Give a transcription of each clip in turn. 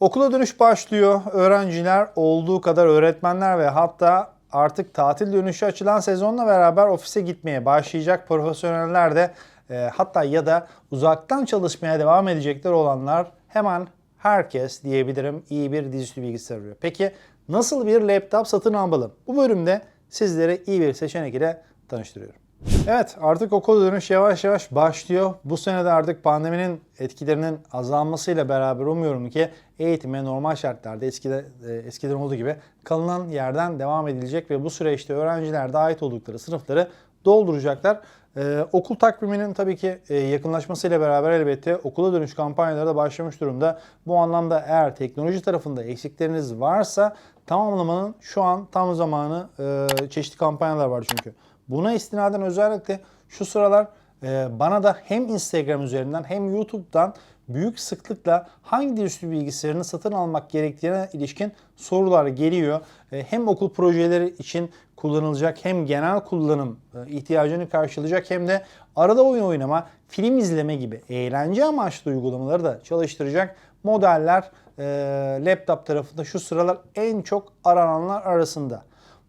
Okula dönüş başlıyor. Öğrenciler olduğu kadar öğretmenler ve hatta artık tatil dönüşü açılan sezonla beraber ofise gitmeye başlayacak profesyoneller de e, hatta ya da uzaktan çalışmaya devam edecekler olanlar hemen herkes diyebilirim iyi bir dizüstü bilgisayar arıyor. Peki nasıl bir laptop satın almalı? Bu bölümde sizlere iyi bir seçenek ile tanıştırıyorum. Evet artık okul dönüş yavaş yavaş başlıyor. Bu sene de artık pandeminin etkilerinin azalmasıyla beraber umuyorum ki eğitime normal şartlarda eskide, e, eskiden olduğu gibi kalınan yerden devam edilecek ve bu süreçte öğrenciler de ait oldukları sınıfları dolduracaklar. Ee, okul takviminin tabii ki e, yakınlaşmasıyla beraber elbette okula dönüş kampanyaları da başlamış durumda. Bu anlamda eğer teknoloji tarafında eksikleriniz varsa tamamlamanın şu an tam zamanı e, çeşitli kampanyalar var çünkü. Buna istinaden özellikle şu sıralar e, bana da hem Instagram üzerinden hem YouTube'dan büyük sıklıkla hangi dizüstü bilgisayarını satın almak gerektiğine ilişkin sorular geliyor. E, hem okul projeleri için kullanılacak hem genel kullanım e, ihtiyacını karşılayacak hem de arada oyun oynama, film izleme gibi eğlence amaçlı uygulamaları da çalıştıracak modeller laptop tarafında şu sıralar en çok arananlar arasında.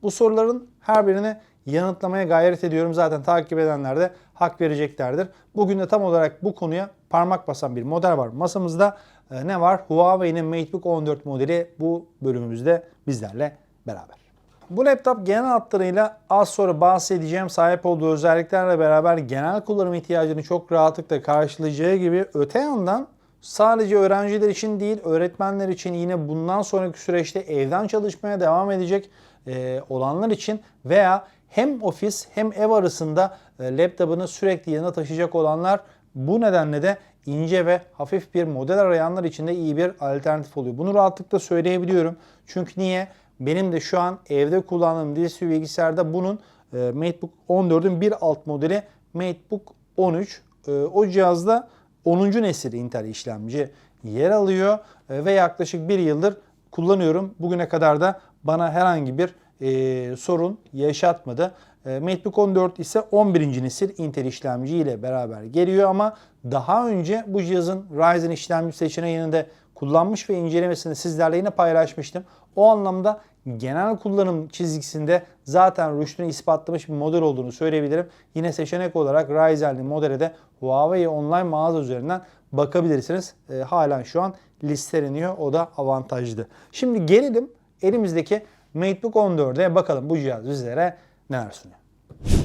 Bu soruların her birini yanıtlamaya gayret ediyorum. Zaten takip edenler de hak vereceklerdir. Bugün de tam olarak bu konuya parmak basan bir model var. Masamızda e, ne var? Huawei'nin MateBook 14 modeli bu bölümümüzde bizlerle beraber. Bu laptop genel hatlarıyla az sonra bahsedeceğim sahip olduğu özelliklerle beraber genel kullanım ihtiyacını çok rahatlıkla karşılayacağı gibi öte yandan sadece öğrenciler için değil öğretmenler için yine bundan sonraki süreçte evden çalışmaya devam edecek e, olanlar için veya hem ofis hem ev arasında e, laptopunu sürekli yanına taşıyacak olanlar bu nedenle de ince ve hafif bir model arayanlar için de iyi bir alternatif oluyor. Bunu rahatlıkla söyleyebiliyorum. Çünkü niye? Benim de şu an evde kullandığım dizüstü bilgisayarda bunun e, MateBook 14'ün bir alt modeli MateBook 13. E, o cihazda 10. nesil Intel işlemci yer alıyor e, ve yaklaşık bir yıldır kullanıyorum. Bugüne kadar da bana herhangi bir e, sorun yaşatmadı. E, MateBook 14 ise 11. nesil Intel işlemci ile beraber geliyor ama daha önce bu cihazın Ryzen işlemci seçeneğini de kullanmış ve incelemesini sizlerle yine paylaşmıştım. O anlamda genel kullanım çizgisinde zaten rüştünü ispatlamış bir model olduğunu söyleyebilirim. Yine seçenek olarak Ryzen'li modele de Huawei online mağaza üzerinden bakabilirsiniz. E, halen şu an listeleniyor. O da avantajlı. Şimdi gelelim elimizdeki MateBook 14'e bakalım bu cihaz bizlere neler sunuyor.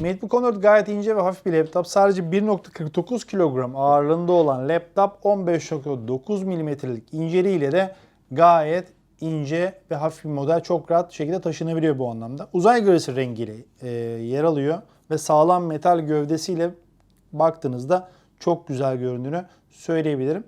MateBook 14 gayet ince ve hafif bir laptop. Sadece 1.49 kilogram ağırlığında olan laptop 15.9 milimetrelik inceliğiyle de gayet ince ve hafif bir model çok rahat şekilde taşınabiliyor bu anlamda. Uzay gölgesi rengiyle e, yer alıyor ve sağlam metal gövdesiyle baktığınızda çok güzel göründüğünü söyleyebilirim.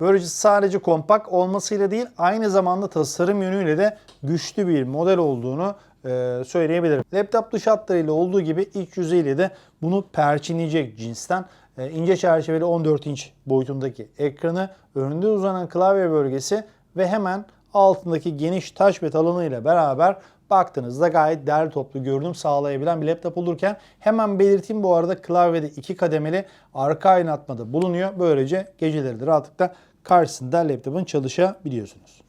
Böylece sadece kompakt olmasıyla değil aynı zamanda tasarım yönüyle de güçlü bir model olduğunu e, söyleyebilirim. Laptop dış hatlarıyla olduğu gibi iç yüzeyiyle de bunu perçinleyecek cinsten e, ince çerçeveli 14 inç boyutundaki ekranı, önünde uzanan klavye bölgesi ve hemen altındaki geniş taş ve alanıyla beraber baktığınızda gayet değerli toplu görünüm sağlayabilen bir laptop olurken hemen belirteyim bu arada klavyede iki kademeli arka aydınlatmada bulunuyor. Böylece geceleri de rahatlıkla karşısında laptopun çalışabiliyorsunuz.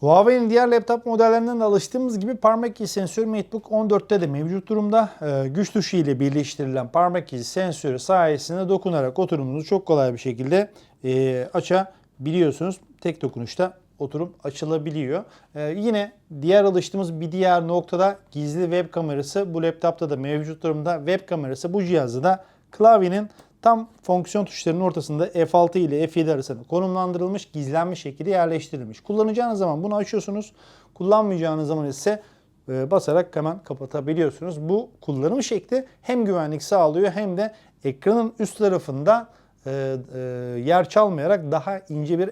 Huawei'nin diğer laptop modellerinden de alıştığımız gibi parmak izi sensörü MateBook 14'te de mevcut durumda. Ee, güç tuşu ile birleştirilen parmak izi sensörü sayesinde dokunarak oturumunuzu çok kolay bir şekilde e, açabiliyorsunuz. Tek dokunuşta oturum açılabiliyor. Ee, yine diğer alıştığımız bir diğer noktada gizli web kamerası bu laptopta da mevcut durumda. Web kamerası bu cihazda da klavyenin tam fonksiyon tuşlarının ortasında F6 ile F7 arasında konumlandırılmış, gizlenmiş şekilde yerleştirilmiş. Kullanacağınız zaman bunu açıyorsunuz. Kullanmayacağınız zaman ise e, basarak hemen kapatabiliyorsunuz. Bu kullanım şekli hem güvenlik sağlıyor hem de ekranın üst tarafında e, e, yer çalmayarak daha ince bir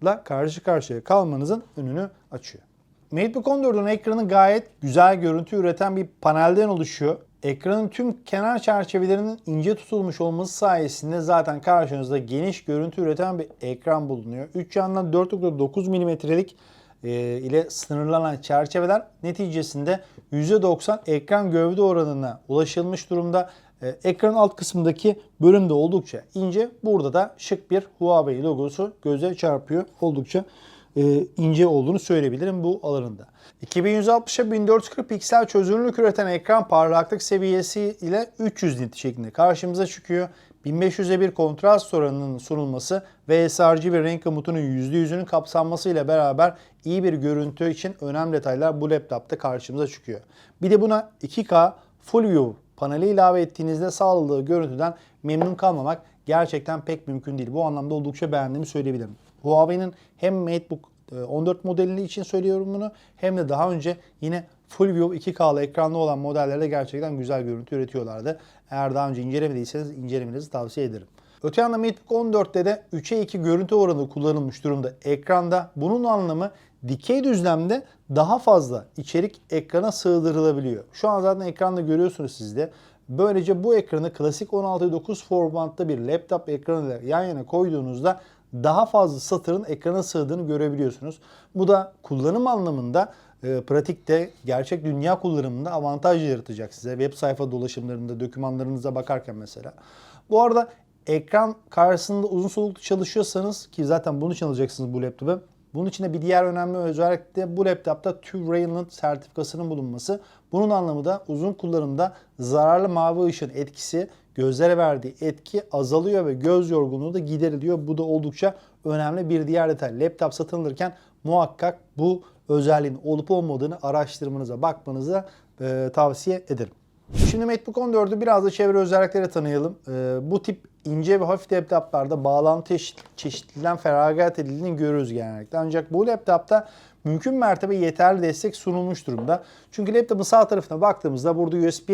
ekranla karşı karşıya kalmanızın önünü açıyor. MateBook 14'ün ekranı gayet güzel görüntü üreten bir panelden oluşuyor. Ekranın tüm kenar çerçevelerinin ince tutulmuş olması sayesinde zaten karşınızda geniş görüntü üreten bir ekran bulunuyor. Üç yandan 4.9 mm'lik e, ile sınırlanan çerçeveler neticesinde %90 ekran gövde oranına ulaşılmış durumda. E, ekranın alt kısmındaki bölüm de oldukça ince. Burada da şık bir Huawei logosu göze çarpıyor. Oldukça e, ince olduğunu söyleyebilirim bu alanında. 2160'a 1440 piksel çözünürlük üreten ekran parlaklık seviyesi ile 300 nit şeklinde karşımıza çıkıyor. 1500'e bir kontrast oranının sunulması ve sRGB renk komutunun %100'ünün kapsanmasıyla beraber iyi bir görüntü için önemli detaylar bu laptopta karşımıza çıkıyor. Bir de buna 2K Full View paneli ilave ettiğinizde sağladığı görüntüden memnun kalmamak gerçekten pek mümkün değil. Bu anlamda oldukça beğendiğimi söyleyebilirim. Huawei'nin hem MateBook e, 14 modeli için söylüyorum bunu hem de daha önce yine Full View 2K'lı ekranlı olan modellerde gerçekten güzel görüntü üretiyorlardı. Eğer daha önce incelemediyseniz incelemenizi tavsiye ederim. Öte yandan MateBook 14'te de 3'e 2 görüntü oranı kullanılmış durumda ekranda. Bunun anlamı dikey düzlemde daha fazla içerik ekrana sığdırılabiliyor. Şu an zaten ekranda görüyorsunuz siz de. Böylece bu ekranı klasik 16:9 formatta bir laptop ekranıyla yan yana koyduğunuzda daha fazla satırın ekrana sığdığını görebiliyorsunuz. Bu da kullanım anlamında e, pratikte gerçek dünya kullanımında avantaj yaratacak size. Web sayfa dolaşımlarında, dokümanlarınıza bakarken mesela. Bu arada ekran karşısında uzun soluklu çalışıyorsanız ki zaten bunu için alacaksınız bu laptopu. Bunun için de bir diğer önemli özellik de bu laptopta TÜV Rayland sertifikasının bulunması. Bunun anlamı da uzun kullanımda zararlı mavi ışın etkisi gözlere verdiği etki azalıyor ve göz yorgunluğu da gideriliyor. Bu da oldukça önemli bir diğer detay. Laptop satın alırken muhakkak bu özelliğin olup olmadığını araştırmanıza, bakmanıza e, tavsiye ederim. Şimdi MacBook 14'ü biraz da çevre özellikleri tanıyalım. Ee, bu tip ince ve hafif laptoplarda bağlantı çeşit- çeşitliliğinden feragat edildiğini görürüz genellikle. Ancak bu laptopta mümkün mertebe yeterli destek sunulmuş durumda. Çünkü laptopun sağ tarafına baktığımızda burada USB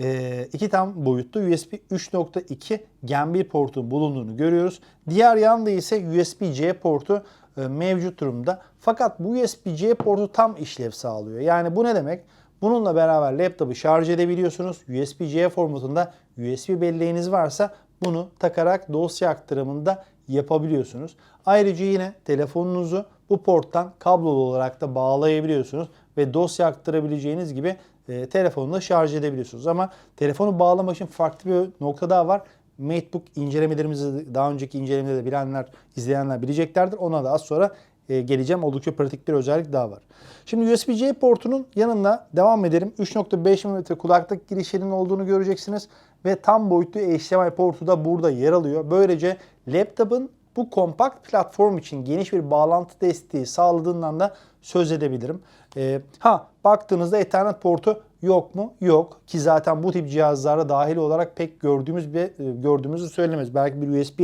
e, iki tam boyutlu USB 3.2 Gen 1 portun bulunduğunu görüyoruz. Diğer yanda ise USB-C portu e, mevcut durumda. Fakat bu USB-C portu tam işlev sağlıyor. Yani bu ne demek? Bununla beraber laptopu şarj edebiliyorsunuz. USB-C formatında USB belleğiniz varsa bunu takarak dosya aktarımında yapabiliyorsunuz. Ayrıca yine telefonunuzu bu porttan kablolu olarak da bağlayabiliyorsunuz ve dosya aktarabileceğiniz gibi e, telefonu da şarj edebiliyorsunuz. Ama telefonu bağlamak için farklı bir nokta daha var. MateBook incelemelerimizi daha önceki incelemede de bilenler, izleyenler bileceklerdir. Ona da az sonra e, geleceğim. Oldukça pratik bir özellik daha var. Şimdi USB-C portunun yanında devam edelim. 3.5 mm kulaklık girişinin olduğunu göreceksiniz. Ve tam boyutlu HDMI portu da burada yer alıyor. Böylece laptopun bu kompakt platform için geniş bir bağlantı desteği sağladığından da söz edebilirim. Ee, ha baktığınızda Ethernet portu yok mu? Yok. Ki zaten bu tip cihazlara dahil olarak pek gördüğümüz bir e, gördüğümüzü söylemez. Belki bir USB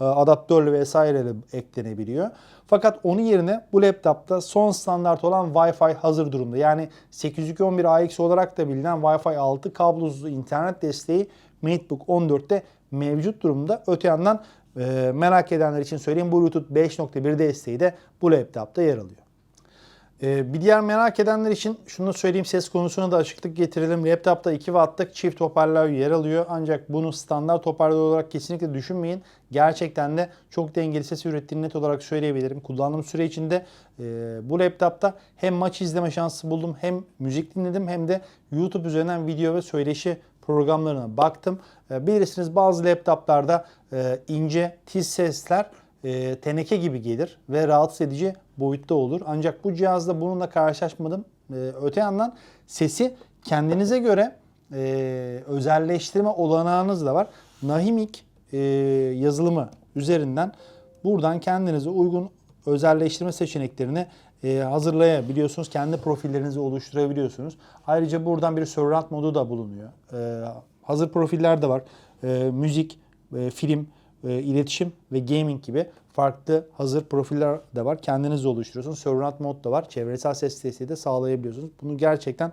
e, adaptörle vesaireyle eklenebiliyor. Fakat onun yerine bu laptopta son standart olan Wi-Fi hazır durumda. Yani 802.11ax olarak da bilinen Wi-Fi 6 kablosuz internet desteği MateBook 14'te mevcut durumda. Öte yandan e, merak edenler için söyleyeyim Bluetooth 5.1 desteği de bu laptopta yer alıyor. Ee, bir diğer merak edenler için şunu söyleyeyim ses konusuna da açıklık getirelim. Laptopta 2 wattlık çift hoparlör yer alıyor. Ancak bunu standart hoparlör olarak kesinlikle düşünmeyin. Gerçekten de çok dengeli ses ürettiğini net olarak söyleyebilirim. Kullandığım süre içinde e, bu laptopta hem maç izleme şansı buldum hem müzik dinledim hem de YouTube üzerinden video ve söyleşi programlarına baktım. E, bilirsiniz bazı laptoplarda e, ince tiz sesler e, teneke gibi gelir ve rahatsız edici boyutta olur. Ancak bu cihazda bununla karşılaşmadım. E, öte yandan sesi kendinize göre e, özelleştirme olanağınız da var. Nahimik e, yazılımı üzerinden buradan kendinize uygun özelleştirme seçeneklerini e, hazırlayabiliyorsunuz. Kendi profillerinizi oluşturabiliyorsunuz. Ayrıca buradan bir surround modu da bulunuyor. E, hazır profiller de var. E, müzik, e, film, e, iletişim ve gaming gibi farklı hazır profiller de var. Kendiniz de oluşturuyorsunuz. Surround mod da var. Çevresel ses desteği de sağlayabiliyorsunuz. Bunu gerçekten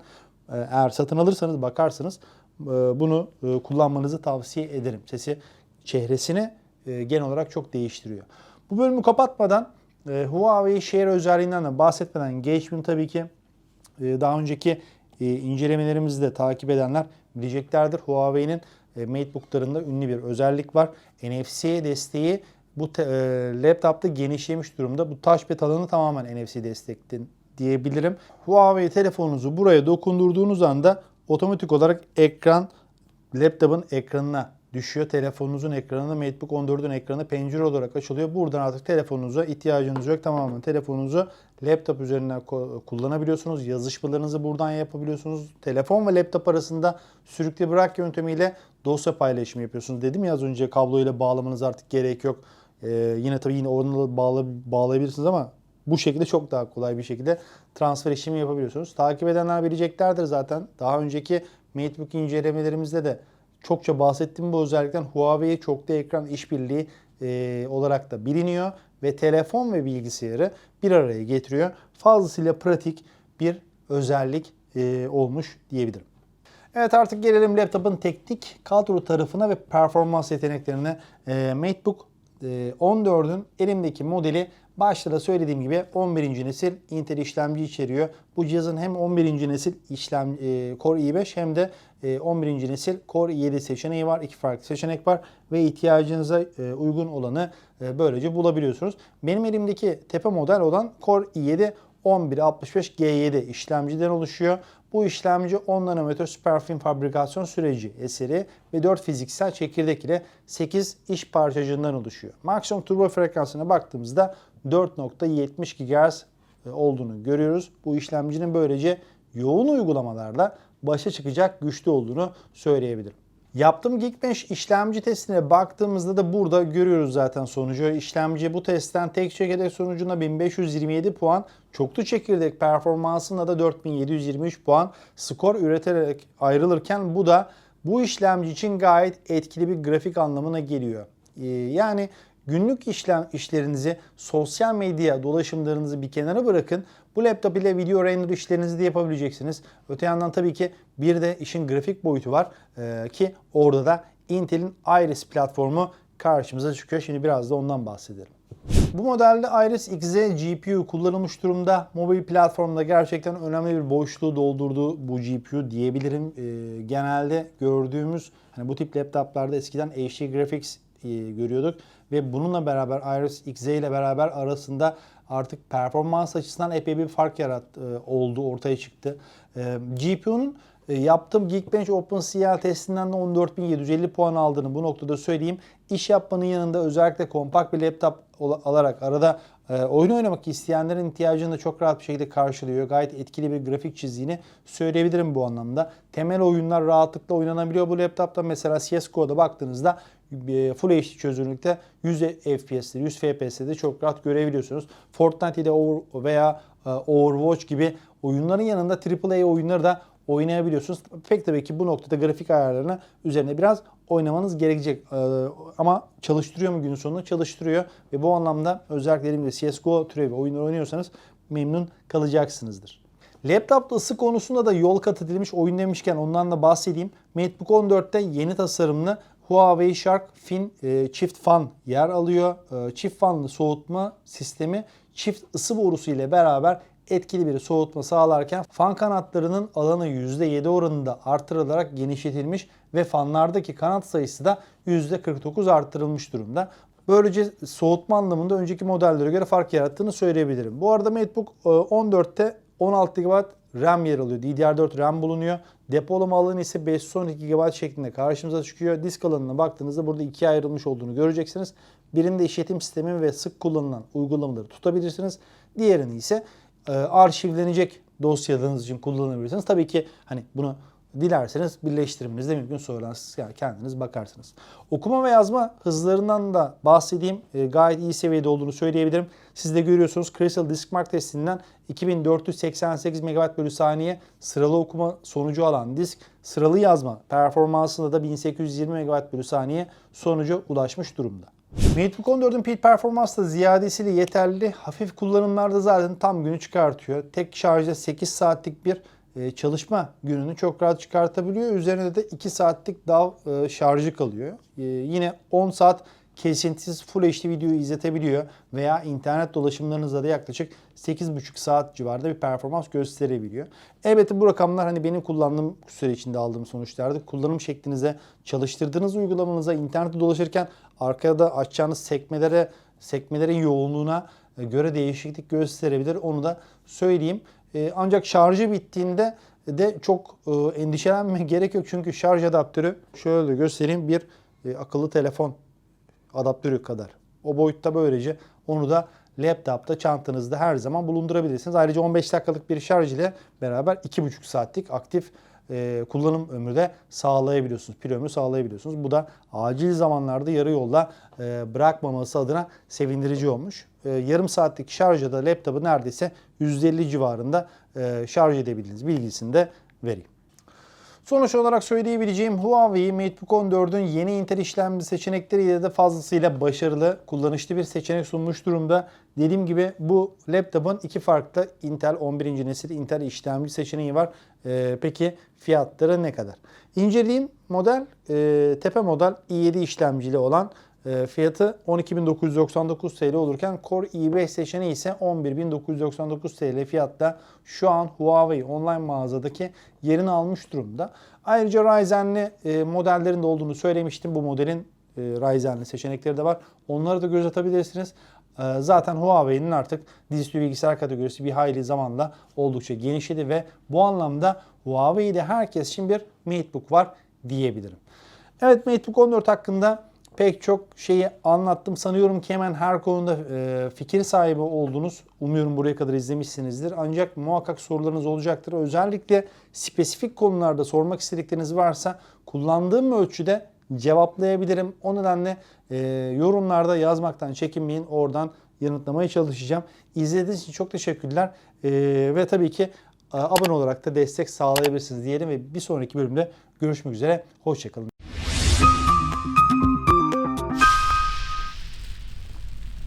e, eğer satın alırsanız bakarsınız e, bunu e, kullanmanızı tavsiye ederim. Sesi çehresini genel olarak çok değiştiriyor. Bu bölümü kapatmadan Huawei Share özelliğinden de bahsetmeden geçmeyeyim tabii ki. Daha önceki incelemelerimizi de takip edenler bileceklerdir. Huawei'nin MateBook'larında ünlü bir özellik var. NFC desteği bu te- e, laptopta genişlemiş durumda. Bu touchpad alanı tamamen NFC destekli diyebilirim. Huawei telefonunuzu buraya dokundurduğunuz anda otomatik olarak ekran laptopun ekranına düşüyor. Telefonunuzun ekranı, MacBook 14'ün ekranı pencere olarak açılıyor. Buradan artık telefonunuza ihtiyacınız yok. Tamamen telefonunuzu laptop üzerinden kullanabiliyorsunuz. Yazışmalarınızı buradan yapabiliyorsunuz. Telefon ve laptop arasında sürükle bırak yöntemiyle dosya paylaşımı yapıyorsunuz. Dedim ya az önce kabloyla bağlamanız artık gerek yok. Ee, yine tabii yine onunla bağla, bağlayabilirsiniz ama bu şekilde çok daha kolay bir şekilde transfer işlemi yapabiliyorsunuz. Takip edenler bileceklerdir zaten. Daha önceki MateBook incelemelerimizde de çokça bahsettiğim bu özellikten Huawei çoklu ekran işbirliği e, olarak da biliniyor ve telefon ve bilgisayarı bir araya getiriyor. Fazlasıyla pratik bir özellik e, olmuş diyebilirim. Evet artık gelelim laptopun teknik kadro tarafına ve performans yeteneklerine. E, MateBook 14'ün elimdeki modeli başta da söylediğim gibi 11. nesil Intel işlemci içeriyor. Bu cihazın hem 11. nesil işlem e, Core i5 hem de e, 11. nesil Core i7 seçeneği var. İki farklı seçenek var ve ihtiyacınıza e, uygun olanı e, böylece bulabiliyorsunuz. Benim elimdeki tepe model olan Core i7 1165G7 işlemciden oluşuyor. Bu işlemci 10 nanometre süperfin fabrikasyon süreci eseri ve 4 fiziksel çekirdek ile 8 iş parçacığından oluşuyor. Maksimum turbo frekansına baktığımızda 4.70 GHz e, olduğunu görüyoruz. Bu işlemcinin böylece yoğun uygulamalarla başa çıkacak güçlü olduğunu söyleyebilirim. Yaptığım Geekbench işlemci testine baktığımızda da burada görüyoruz zaten sonucu. İşlemci bu testten tek çekirdek sonucunda 1527 puan, çoklu çekirdek performansında da 4723 puan skor üreterek ayrılırken bu da bu işlemci için gayet etkili bir grafik anlamına geliyor. Ee, yani günlük işlem işlerinizi, sosyal medya dolaşımlarınızı bir kenara bırakın. Bu laptop ile video render işlerinizi de yapabileceksiniz. Öte yandan tabii ki bir de işin grafik boyutu var Ee, ki orada da Intel'in Iris platformu karşımıza çıkıyor. Şimdi biraz da ondan bahsedelim. Bu modelde Iris Xe GPU kullanılmış durumda. Mobil platformda gerçekten önemli bir boşluğu doldurdu bu GPU diyebilirim. Ee, genelde gördüğümüz hani bu tip laptoplarda eskiden HD Graphics e, görüyorduk ve bununla beraber Iris Xe ile beraber arasında artık performans açısından epey bir fark yarattı e, oldu ortaya çıktı. E, GPU'nun yaptığım Geekbench OpenCL testinden de 14.750 puan aldığını bu noktada söyleyeyim. İş yapmanın yanında özellikle kompakt bir laptop alarak arada oyun oynamak isteyenlerin ihtiyacını da çok rahat bir şekilde karşılıyor. Gayet etkili bir grafik çizdiğini söyleyebilirim bu anlamda. Temel oyunlar rahatlıkla oynanabiliyor bu laptopta. Mesela CSGO'da baktığınızda Full HD çözünürlükte 100 FPS'de, 100 FPS'de çok rahat görebiliyorsunuz. Fortnite ile Over veya e, Overwatch gibi oyunların yanında AAA oyunları da oynayabiliyorsunuz. Pek tabii ki bu noktada grafik ayarlarını üzerine biraz oynamanız gerekecek. Ee, ama çalıştırıyor mu günün sonunda? Çalıştırıyor. Ve bu anlamda özellikle elimde CSGO türevi oyunlar oynuyorsanız memnun kalacaksınızdır. Laptopta ısı konusunda da yol kat edilmiş oyun demişken ondan da bahsedeyim. MateBook 14'te yeni tasarımlı Huawei Shark Fin e, çift fan yer alıyor. E, çift fanlı soğutma sistemi çift ısı borusu ile beraber etkili bir soğutma sağlarken fan kanatlarının alanı %7 oranında artırılarak genişletilmiş ve fanlardaki kanat sayısı da %49 arttırılmış durumda. Böylece soğutma anlamında önceki modellere göre fark yarattığını söyleyebilirim. Bu arada MacBook e, 14'te 16 GB RAM yer alıyor. DDR4 RAM bulunuyor. Depolama alanı ise 512 GB şeklinde karşımıza çıkıyor. Disk alanına baktığınızda burada ikiye ayrılmış olduğunu göreceksiniz. Birinde işletim sistemi ve sık kullanılan uygulamaları tutabilirsiniz. Diğerini ise e, arşivlenecek dosyalarınız için kullanabilirsiniz. Tabii ki hani bunu dilerseniz birleştirmeniz de mümkün. Siz yani kendiniz bakarsınız. Okuma ve yazma hızlarından da bahsedeyim. E, gayet iyi seviyede olduğunu söyleyebilirim. Siz de görüyorsunuz Crystal Diskmark testinden 2488 MB bölü saniye sıralı okuma sonucu alan disk sıralı yazma performansında da 1820 MB bölü saniye sonuca ulaşmış durumda. MateBook 14'ün pil performansı da ziyadesiyle yeterli. Hafif kullanımlarda zaten tam günü çıkartıyor. Tek şarjda 8 saatlik bir çalışma gününü çok rahat çıkartabiliyor. Üzerine de 2 saatlik daha e, şarjı kalıyor. E, Yine 10 saat kesintisiz Full HD videoyu izletebiliyor veya internet dolaşımlarınızda da yaklaşık 8,5 saat civarında bir performans gösterebiliyor. Elbette bu rakamlar hani benim kullandığım süre içinde aldığım sonuçlardı. Kullanım şeklinize, çalıştırdığınız uygulamanıza, internette dolaşırken arkada açacağınız sekmelere, sekmelerin yoğunluğuna e, göre değişiklik gösterebilir. Onu da söyleyeyim. E, Ancak şarjı bittiğinde de çok e, endişelenme gerek yok. Çünkü şarj adaptörü şöyle göstereyim bir e, akıllı telefon adaptörü kadar. O boyutta böylece onu da laptopta çantanızda her zaman bulundurabilirsiniz. Ayrıca 15 dakikalık bir şarj ile beraber 2,5 saatlik aktif e, kullanım ömrü de sağlayabiliyorsunuz. Pil ömrü sağlayabiliyorsunuz. Bu da acil zamanlarda yarı yolda e, bırakmaması adına sevindirici olmuş. E, yarım saatlik şarjda da laptopu neredeyse %50 civarında e, şarj edebildiğiniz bilgisini de vereyim. Sonuç olarak söyleyebileceğim Huawei MateBook 14'ün yeni Intel işlemci seçenekleriyle de fazlasıyla başarılı, kullanışlı bir seçenek sunmuş durumda. Dediğim gibi bu laptopun iki farklı Intel 11. nesil Intel işlemci seçeneği var. Ee, peki fiyatları ne kadar? İncelediğim model e, tepe model i7 işlemcili olan fiyatı 12.999 TL olurken Core i5 seçeneği ise 11.999 TL fiyatta şu an Huawei online mağazadaki yerini almış durumda. Ayrıca Ryzen'li e, modellerin de olduğunu söylemiştim. Bu modelin e, Ryzen'li seçenekleri de var. Onları da göz atabilirsiniz. E, Zaten Huawei'nin artık dizüstü bilgisayar kategorisi bir hayli zamanda oldukça genişledi ve bu anlamda Huawei'de herkes için bir MateBook var diyebilirim. Evet MateBook 14 hakkında pek çok şeyi anlattım. Sanıyorum ki hemen her konuda e, fikir sahibi oldunuz. Umuyorum buraya kadar izlemişsinizdir. Ancak muhakkak sorularınız olacaktır. Özellikle spesifik konularda sormak istedikleriniz varsa kullandığım ölçüde cevaplayabilirim. O nedenle e, yorumlarda yazmaktan çekinmeyin. Oradan yanıtlamaya çalışacağım. İzlediğiniz için çok teşekkürler. E, ve tabii ki abone olarak da destek sağlayabilirsiniz diyelim ve bir sonraki bölümde görüşmek üzere. Hoşçakalın.